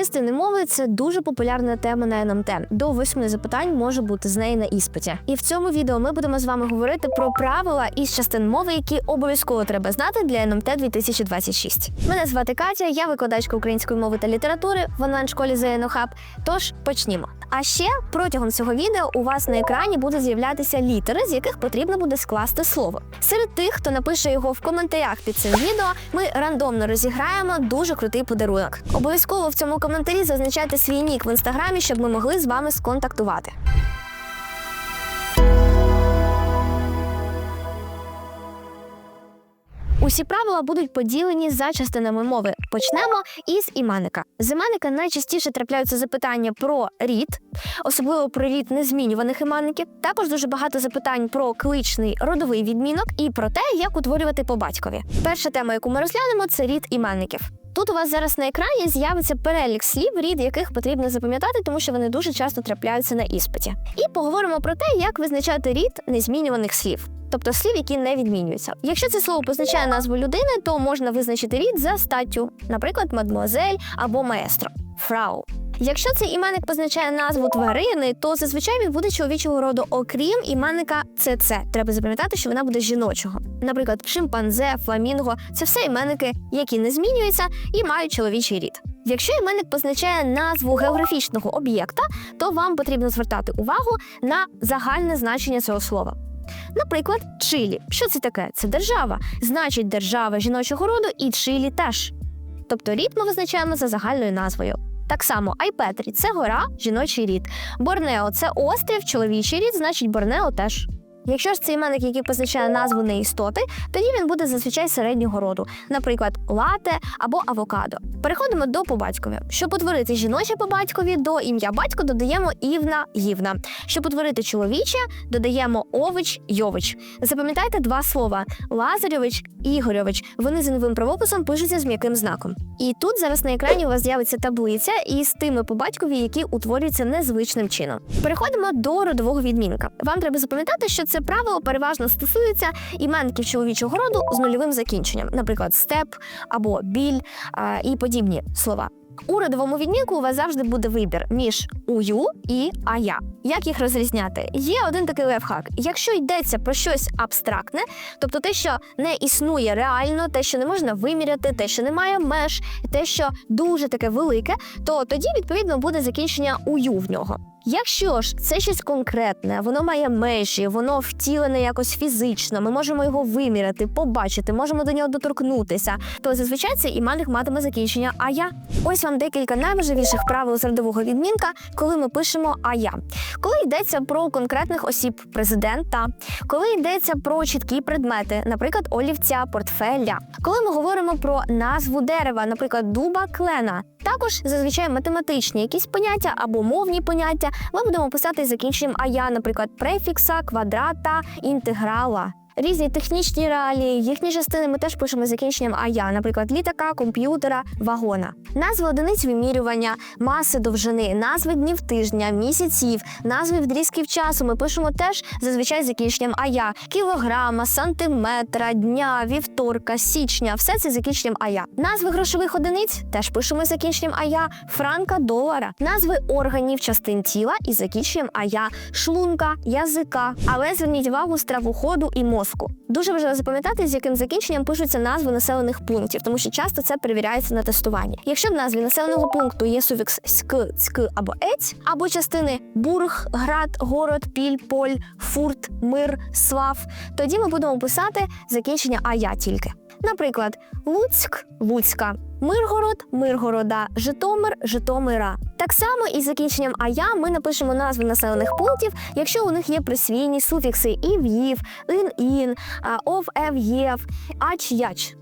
Частини мови це дуже популярна тема на НМТ. До восьми запитань може бути з неї на іспиті. І в цьому відео ми будемо з вами говорити про правила із частин мови, які обов'язково треба знати для НМТ 2026. Мене звати Катя, я викладачка української мови та літератури в онлайн-школі ЗНО Хаб. Тож почнімо. А ще протягом цього відео у вас на екрані будуть з'являтися літери, з яких потрібно буде скласти слово. Серед тих, хто напише його в коментарях під цим відео, ми рандомно розіграємо дуже крутий подарунок. Обов'язково в цьому коментарі зазначайте свій нік в інстаграмі, щоб ми могли з вами сконтактувати. Усі правила будуть поділені за частинами мови. Почнемо із іменника. З іменника найчастіше трапляються запитання про рід, особливо про рід незмінюваних іменників. Також дуже багато запитань про кличний родовий відмінок і про те, як утворювати по батькові. Перша тема, яку ми розглянемо, це рід іменників. Тут у вас зараз на екрані з'явиться перелік слів, рід яких потрібно запам'ятати, тому що вони дуже часто трапляються на іспиті. І поговоримо про те, як визначати рід незмінюваних слів. Тобто слів, які не відмінюються. Якщо це слово позначає назву людини, то можна визначити рід за статтю, наприклад, мадмуазель або маестро, фрау. Якщо цей іменник позначає назву тварини, то зазвичай він буде чоловічого роду, окрім іменника ЦЦ. Треба запам'ятати, що вона буде жіночого. Наприклад, шимпанзе, фламінго це все іменники, які не змінюються і мають чоловічий рід. Якщо іменник позначає назву географічного об'єкта, то вам потрібно звертати увагу на загальне значення цього слова. Наприклад, Чилі. Що це таке? Це держава. Значить, держава жіночого роду і Чилі теж. Тобто рід ми визначаємо за загальною назвою. Так само Айпетрі це гора, жіночий рід. Борнео це острів, чоловічий рід, значить Борнео теж. Якщо ж це іменник, який позначає назву неістоти, тоді він буде зазвичай середнього роду, наприклад, лате або авокадо. Переходимо до по батькові. Щоб утворити жіноче по батькові, до ім'я батько додаємо івна гівна. Щоб утворити чоловіче, додаємо ович йович. Запам'ятайте два слова: Лазарьович і Ігорьович. Вони за новим правописом пишуться з м'яким знаком. І тут зараз на екрані у вас з'явиться таблиця із тими по батькові, які утворюються незвичним чином. Переходимо до родового відмінка. Вам треба запам'ятати, що це правило переважно стосується іменників чоловічого роду з нульовим закінченням, наприклад, степ або біль і подібні слова. У родовому відмінку у вас завжди буде вибір між ую і ая. Як їх розрізняти? Є один такий лайфхак. Якщо йдеться про щось абстрактне, тобто те, що не існує реально, те, що не можна виміряти, те, що немає меж, те, що дуже таке велике, то тоді відповідно буде закінчення ую в нього. Якщо ж це щось конкретне, воно має межі, воно втілене якось фізично, ми можемо його виміряти, побачити, можемо до нього доторкнутися, то зазвичай цей іменник матиме закінчення ая. Ось вам декілька найважливіших правил з родового відмінка, коли ми пишемо ая. Коли йдеться про конкретних осіб президента, коли йдеться про чіткі предмети, наприклад, олівця, портфеля, коли ми говоримо про назву дерева, наприклад, дуба, клена. Також зазвичай математичні якісь поняття або мовні поняття ми будемо писати закінченням ая, наприклад, префікса, квадрата, інтеграла. Різні технічні реалії, їхні частини ми теж пишемо закінченням ая, наприклад, літака, комп'ютера, вагона. Назви одиниць вимірювання, маси довжини, назви днів тижня, місяців, назви відрізків часу ми пишемо теж зазвичай закінченням ая, кілограма, сантиметра, дня, вівторка, січня, все це закінченням ая. Назви грошових одиниць теж пишемо закінченням ая, франка, долара, назви органів частин тіла із закінченням ая, шлунка, язика. Але зверніть увагу стравоходу і мозку. Дуже важливо запам'ятати, з яким закінченням пишуться назви населених пунктів, тому що часто це перевіряється на тестуванні. Якщо в назві населеного пункту є суфікс ськ, цьк або ець, або частини бург, град, город, піль, поль, фурт, мир, слав, тоді ми будемо писати закінчення ая тільки. Наприклад, Луцьк, Луцька, Миргород, Миргорода, Житомир, Житомира. Так само із закінченням ая ми напишемо назви населених пунктів, якщо у них є присвійні суфікси ів-їв, ин-ін, ов-ев-єв, ач-яч.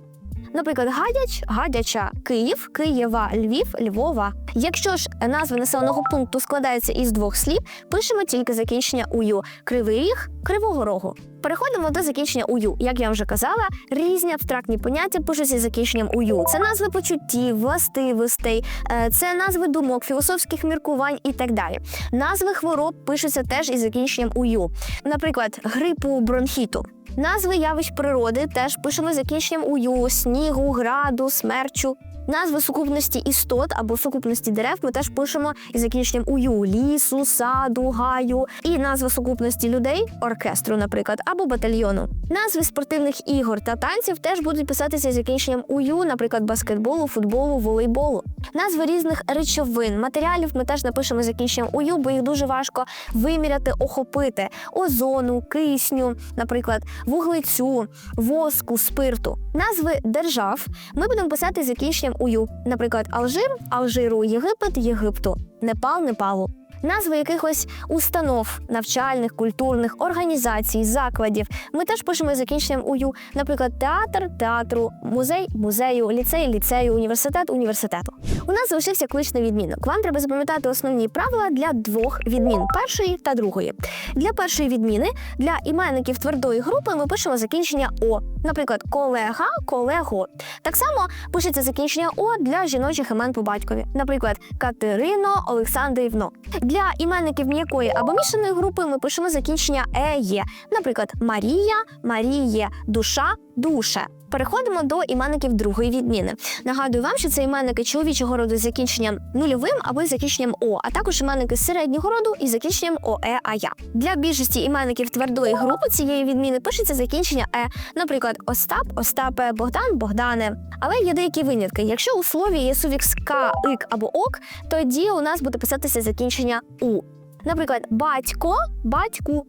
Наприклад, гадяч, гадяча, Київ, Києва, Львів, Львова. Якщо ж назва населеного пункту складається із двох слів, пишемо тільки закінчення ую Кривий Ріг, Кривого Рогу. Переходимо до закінчення ую. Як я вже казала, різні абстрактні поняття пишуться закінченням ую. Це назви почуттів, властивостей, е, це назви думок, філософських міркувань і так далі. Назви хвороб пишуться теж із закінченням ую. Наприклад, грипу, бронхіту. Назви явищ природи теж пишемо закінченням ую, снігу, граду, смерчу. Назви сукупності істот або сукупності дерев ми теж пишемо із закінченням ую лісу, саду, гаю, і назва сукупності людей оркестру, наприклад, або батальйону. Назви спортивних ігор та танців теж будуть писатися із закінченням ую, наприклад, баскетболу, футболу, волейболу. Назви різних речовин, матеріалів ми теж напишемо з закінченням ую, бо їх дуже важко виміряти, охопити озону, кисню, наприклад, вуглецю, воску, спирту. Назви держав ми будемо писати з закінченням ую, наприклад, Алжир, Алжиру, Єгипет, Єгипту, Непал, Непалу. Назви якихось установ, навчальних, культурних організацій, закладів. Ми теж пишемо з закінченням ую, наприклад, театр, театру, музей, музею, ліцей, ліцею, університет, університету. У нас залишився кличний відмінок. Вам треба запам'ятати основні правила для двох відмін першої та другої. Для першої відміни для іменників твердої групи ми пишемо закінчення о, наприклад, колега, колего. Так само пишеться закінчення о для жіночих імен по батькові, наприклад, Катерино, Олександрівно. Для іменників м'якої або мішаної групи ми пишемо закінчення еє, наприклад, Марія, Маріє, душа, душе. Переходимо до іменників другої відміни. Нагадую вам, що це іменники чоловічого роду з закінченням нульовим або з закінченням о, а також іменники середнього роду із закінченням ОЕ АЯ. Для більшості іменників твердої групи цієї відміни пишеться закінчення е, наприклад, Остап, Остапе, Богдан, Богдане. Але є деякі винятки. Якщо у слові є суфікс к, ик або ок, тоді у нас буде писатися закінчення у. Наприклад, батько, батьку,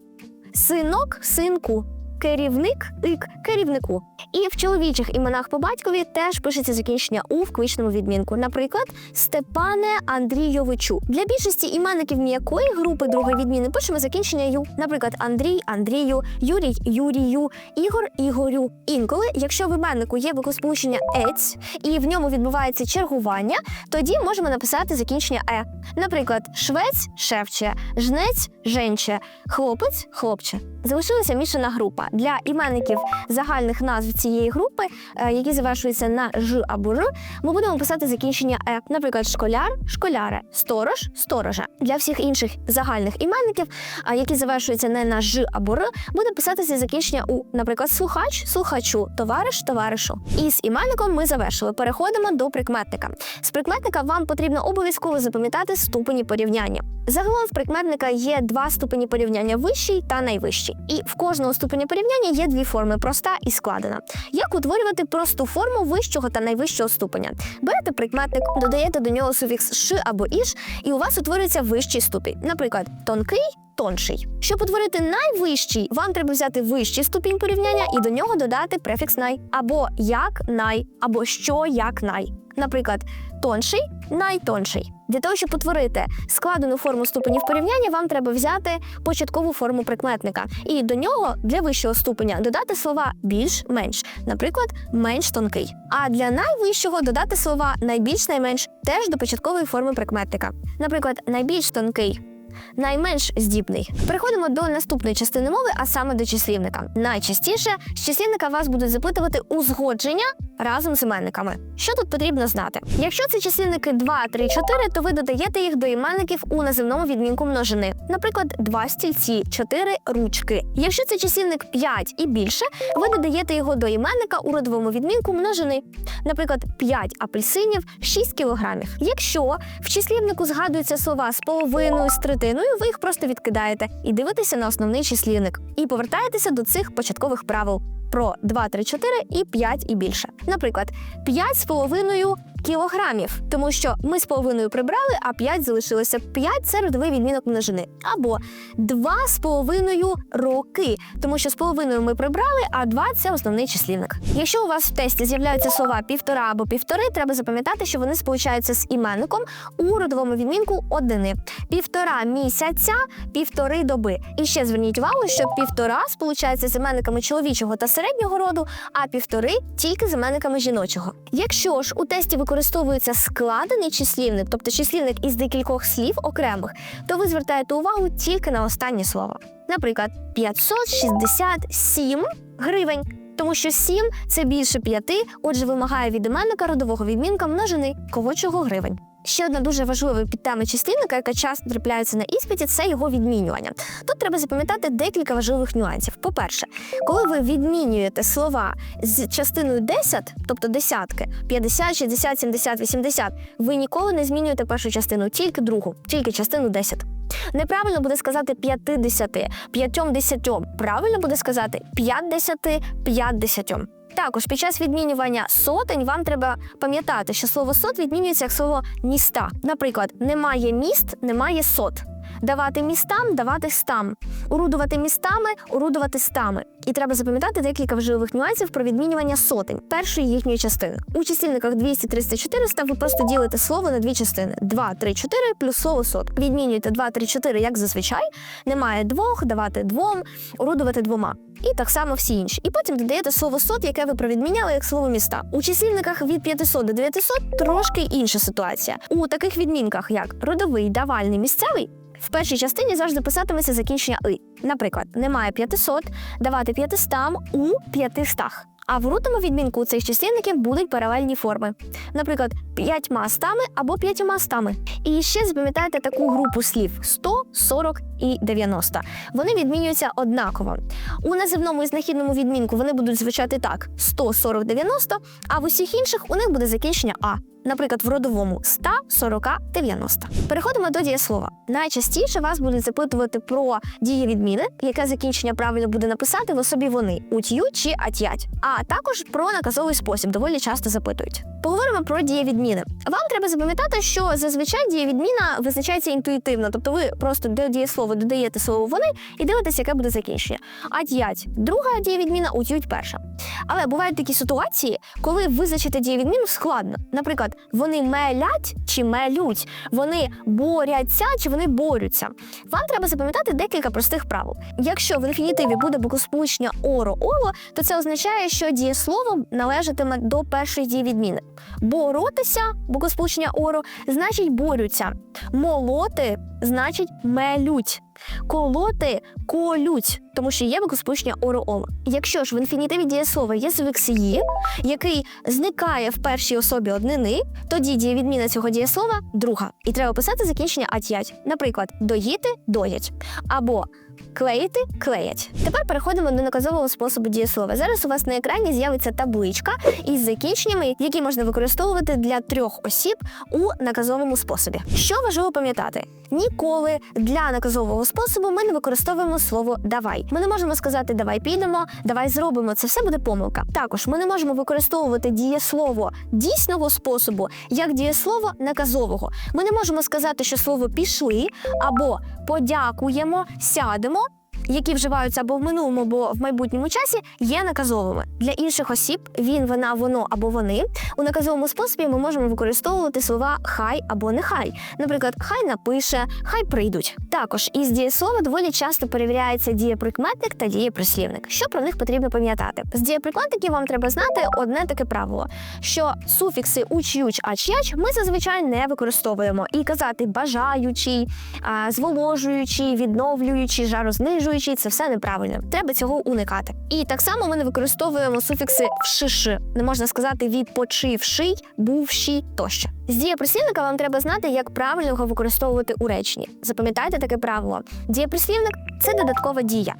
синок, синку. Керівник ик керівнику. І в чоловічих іменах по батькові теж пишеться закінчення у в кличному відмінку. Наприклад, Степане Андрійовичу. Для більшості іменників м'якої групи другої відміни пишемо закінчення ю. Наприклад, Андрій, Андрію, Юрій, Юрію, Ігор, Ігорю. Інколи, якщо в іменнику є викосполучення ець і в ньому відбувається чергування, тоді можемо написати закінчення е. Наприклад, швець шевче, жнець женче, хлопець хлопче. Залишилася мішана група для іменників загальних назв цієї групи, е, які завершуються на ж або р. Ми будемо писати закінчення е. Наприклад, школяр, школяре, сторож, сторожа. Для всіх інших загальних іменників, а, які завершуються не на ж або р, буде писатися закінчення у. Наприклад, слухач, слухачу, товариш, товаришу. І з іменником ми завершили. Переходимо до прикметника. З прикметника вам потрібно обов'язково запам'ятати ступені порівняння. Загалом в прикметника є два ступені порівняння вищий та найвищий. І в кожного ступеня порівняння є дві форми проста і складена. Як утворювати просту форму вищого та найвищого ступеня? Берете прикметник, додаєте до нього суфікс ш або іш, і у вас утворюється вищий ступінь. Наприклад, тонкий. Тонший. Щоб утворити найвищий, вам треба взяти вищий ступінь порівняння і до нього додати префікс най або як най, або що як най. Наприклад, тонший найтонший. Для того, щоб утворити складену форму ступенів порівняння, вам треба взяти початкову форму прикметника і до нього для вищого ступеня додати слова більш-менш, наприклад, менш тонкий. А для найвищого додати слова найбільш найменш теж до початкової форми прикметника. Наприклад, найбільш тонкий. Найменш здібний. Переходимо до наступної частини мови, а саме до числівника. Найчастіше з числівника вас будуть запитувати узгодження разом з іменниками. Що тут потрібно знати? Якщо це числівники 2, 3, 4, то ви додаєте їх до іменників у називному відмінку множини. Наприклад, два стільці, 4 ручки. Якщо це числівник 5 і більше, ви додаєте його до іменника у родовому відмінку множини. Наприклад, 5 апельсинів, 6 кілограмів. Якщо в числівнику згадуються слова з половиною, з третиною, ви їх просто відкидаєте і дивитеся на основний числівник. І повертаєтеся до цих початкових правил про 2, 3, 4 і 5 і більше. Наприклад, 5 з половиною кілограмів, тому що ми з половиною прибрали, а 5 залишилося. 5 – це родовий відмінок множини. Або 2 з половиною роки, тому що з половиною ми прибрали, а 2 – це основний числівник. Якщо у вас в тесті з'являються слова півтора або півтори, треба запам'ятати, що вони сполучаються з іменником у родовому відмінку одини. Півтора місяця, півтори доби. І ще зверніть увагу, що півтора сполучається з іменниками чоловічого та середнього роду, а півтори тільки з іменниками жіночого. Якщо ж у тесті використовується складений числівник, тобто числівник із декількох слів окремих, то ви звертаєте увагу тільки на останнє слово. Наприклад, 567 гривень. Тому що 7 – це більше 5, отже, вимагає від іменника родового відмінка множини колочого гривень. Ще одна дуже важлива підтема числівника, яка часто трапляється на іспиті, це його відмінювання. Тут треба запам'ятати декілька важливих нюансів. По-перше, коли ви відмінюєте слова з частиною 10, тобто десятки, 50, 60, 70, 80, ви ніколи не змінюєте першу частину, тільки другу, тільки частину 10. Неправильно буде сказати 50, 50. Правильно буде сказати 50, 50. Також під час відмінювання сотень вам треба пам'ятати, що слово сот відмінюється як слово міста. Наприклад, немає міст, немає сот. Давати містам, давати стам. Урудувати містами, урудувати стами. І треба запам'ятати декілька важливих нюансів про відмінювання сотень першої їхньої частини. У числівниках 200, 300, 400 ви просто ділите слово на дві частини: 2, 3, 4 плюс слово сот. Відмінюєте 2, 3, 4, як зазвичай. Немає двох, давати двом, орудувати двома. І так само всі інші. І потім додаєте слово сот, яке ви провідміняли як слово міста. У числівниках від 500 до 900 трошки інша ситуація. У таких відмінках, як родовий, давальний, місцевий. В першій частині завжди писатиметься закінчення и. Наприклад, немає 500, давати 500 у 500. А в рутому відмінку цих числівників будуть паралельні форми. Наприклад, п'ятьма стами або п'ятьма стами. І ще запам'ятайте таку групу слів: 100, 40 і 90. Вони відмінюються однаково. У називному і знахідному відмінку вони будуть звучати так: 100, 40, 90, а в усіх інших у них буде закінчення А. Наприклад, в родовому 100, 40, 90. Переходимо до дієслова. Найчастіше вас будуть запитувати про дієвідміни, яке закінчення правильно буде написати в особі вони ут'ю чи ат'ять, а також про наказовий спосіб доволі часто запитують. Поговоримо про дієвідміни. Вам треба запам'ятати, що зазвичай дієвідміна визначається інтуїтивно, тобто ви просто до дієслова додаєте слово вони і дивитесь, яке буде закінчення. Ат'ять друга дієвідміна, ут'ють перша. Але бувають такі ситуації, коли визначити дієвідміну складно. Наприклад, вони мелять чи мелють, вони боряться чи вони борються. Вам треба запам'ятати декілька простих правил. Якщо в інфінітиві буде буквосполучення оро оло, то це означає, що дієслово належатиме до першої дієвідміни. Боротися буквосполучення оро значить борються. Молоти значить мелють. Колоти колють, тому що є викуспущення оро-оло. Якщо ж в інфінітиві дієслова є суфікс «ї», який зникає в першій особі однини, тоді дієвідміна цього дієслова друга. І треба писати закінчення ат'ять. Наприклад, доїти доять або клеїти клеять. Тепер переходимо до наказового способу дієслова. Зараз у вас на екрані з'явиться табличка із закінченнями, які можна використовувати для трьох осіб у наказовому способі. Що важливо пам'ятати? Ніколи для наказового способу ми не використовуємо слово давай. Ми не можемо сказати давай підемо, давай зробимо. Це все буде помилка. Також ми не можемо використовувати дієслово дійсного способу як дієслово наказового. Ми не можемо сказати, що слово пішли або подякуємо, сядемо. も Які вживаються або в минулому, або в майбутньому часі, є наказовими для інших осіб. Він, вона, воно або вони у наказовому способі ми можемо використовувати слова хай або нехай. Наприклад, хай напише, хай прийдуть. Також із дієслова доволі часто перевіряється дієприкметник та дієприслівник. Що про них потрібно пам'ятати? З дієприкметників вам треба знати одне таке правило: що суфікси уч, юч, ач, яч ми зазвичай не використовуємо і казати бажаючий, зволожуючий, відновлюючий, жарознижуючий це все неправильно. Треба цього уникати. І так само ми не використовуємо суфікси вшиши. Не можна сказати відпочивший, бувший тощо. З дієприслівника вам треба знати, як правильно його використовувати у реченні. Запам'ятайте таке правило. Дієприслівник це додаткова дія.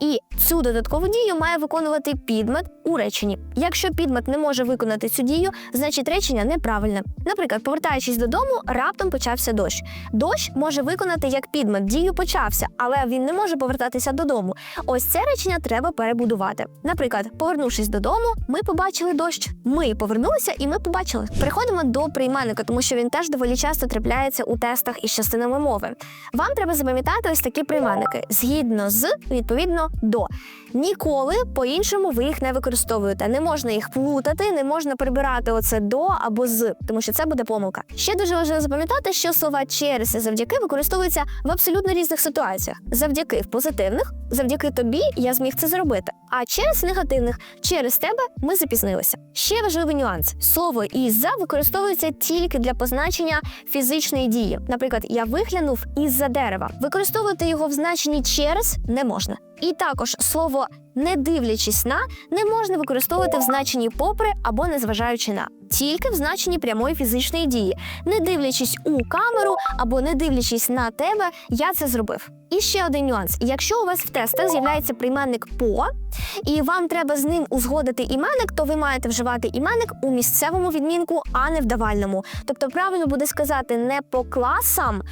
І цю додаткову дію має виконувати підмет у реченні. Якщо підмет не може виконати цю дію, значить речення неправильне. Наприклад, повертаючись додому, раптом почався дощ. Дощ може виконати як підмет, дію почався, але він не може повертатися додому. Ось це речення треба перебудувати. Наприклад, повернувшись додому, ми побачили дощ. Ми повернулися і ми побачили. Переходимо до прийменника, тому що він теж доволі часто трапляється у тестах із частинами мови. Вам треба запам'ятати ось такі прийменники згідно з відповідно до. Ніколи по-іншому ви їх не використовуєте. Не можна їх плутати, не можна прибирати оце до або з, тому що це буде помилка. Ще дуже важливо запам'ятати, що слова через і завдяки використовуються в абсолютно різних ситуаціях. Завдяки в позитивних, завдяки тобі я зміг це зробити. А через негативних, через тебе ми запізнилися. Ще важливий нюанс: слово із-за використовується тільки для позначення фізичної дії. Наприклад, я виглянув із-за дерева. Використовувати його в значенні через не можна. І також слово не дивлячись на не можна використовувати в значенні попри або незважаючи на. тільки в значенні прямої фізичної дії, не дивлячись у камеру або не дивлячись на тебе, я це зробив. І ще один нюанс: якщо у вас в тестах з'являється прийменник по, і вам треба з ним узгодити іменник, то ви маєте вживати іменник у місцевому відмінку, а не в давальному. Тобто правильно буде сказати не по класам,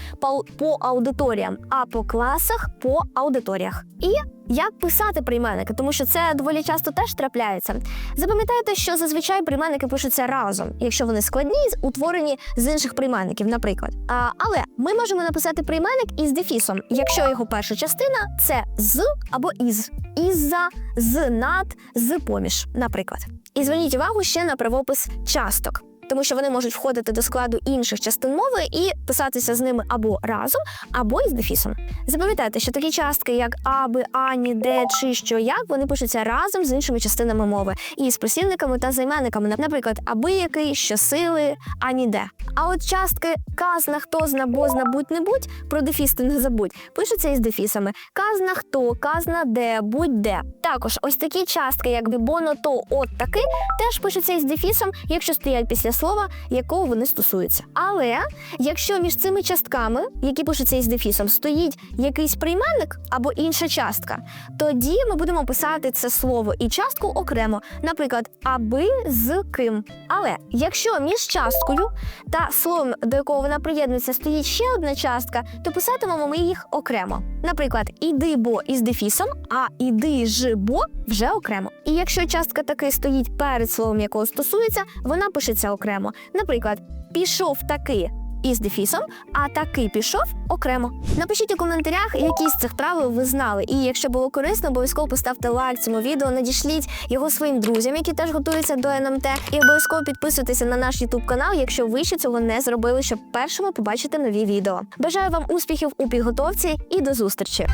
по, аудиторіям, а по класах, по аудиторіях. І як писати прийменники, тому що це доволі часто теж трапляється. Запам'ятайте, що зазвичай прийменники пишуться разом, якщо вони складні, утворені з інших прийменників, наприклад. А, але ми можемо написати прийменник із дефісом, якщо його перша частина це з або із, із-за, з над, з поміж, наприклад. І зверніть увагу ще на правопис часток. Тому що вони можуть входити до складу інших частин мови і писатися з ними або разом, або із дефісом. Запам'ятайте, що такі частки, як аби, ані, де чи що як, вони пишуться разом з іншими частинами мови і з присільниками та займенниками, наприклад, аби який, що сили, ані де. А от частки казна, хто зна, бозна, будь не будь, про дефіс ти не забудь, пишуться із дефісами. Казна хто, казна де, будь де. Також ось такі частки, як боно то, от таки, теж пишуться із дефісом, якщо стоять після слова, якого вони стосуються. Але якщо між цими частками, які пишуться із дефісом, стоїть якийсь прийменник або інша частка, тоді ми будемо писати це слово і частку окремо, наприклад, аби з ким. Але якщо між часткою та словом, до якого вона приєднується, стоїть ще одна частка, то писатимемо ми їх окремо. Наприклад, іди бо із дефісом, а іди ж бо вже окремо. І якщо частка таки стоїть перед словом, якого стосується, вона пишеться окремо. Наприклад, пішов таки. Із дефісом, а таки пішов окремо. Напишіть у коментарях, які з цих правил ви знали. І якщо було корисно, обов'язково поставте лайк цьому відео, надішліть його своїм друзям, які теж готуються до НМТ. І обов'язково підписуйтеся на наш YouTube канал, якщо ви ще цього не зробили, щоб першими побачити нові відео. Бажаю вам успіхів у підготовці і до зустрічі!